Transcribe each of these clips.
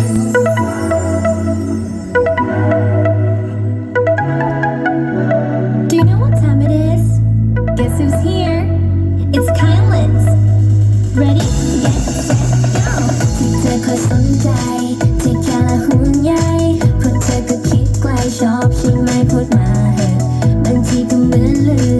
Do you know what might put my head. Bunchy, come and อแค่แค่ละห่เพราะเธอคิดไกลชอบใช่ไหมพูดมาเหอะบางทีก็เหมือนลืม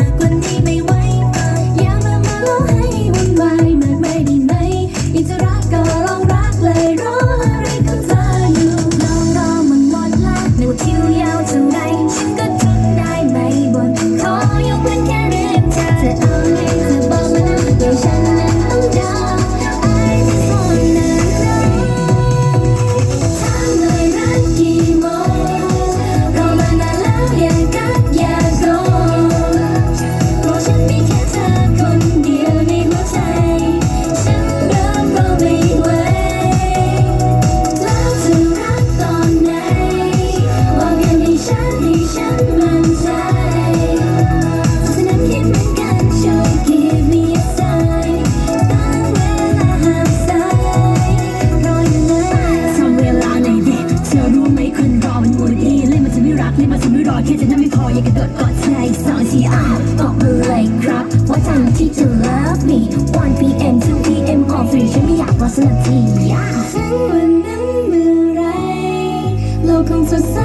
แค่จะนั่งไม่พออยางกระโดดกอดใจสองทีอ้าวบอกาเลยครับว่าทันที่จะ love me 1 p.m. 2 p.m. all three ฉันไม่อยากรอสักที่าทีฉันวันนั้นเมื่อไรโลกคงสดใส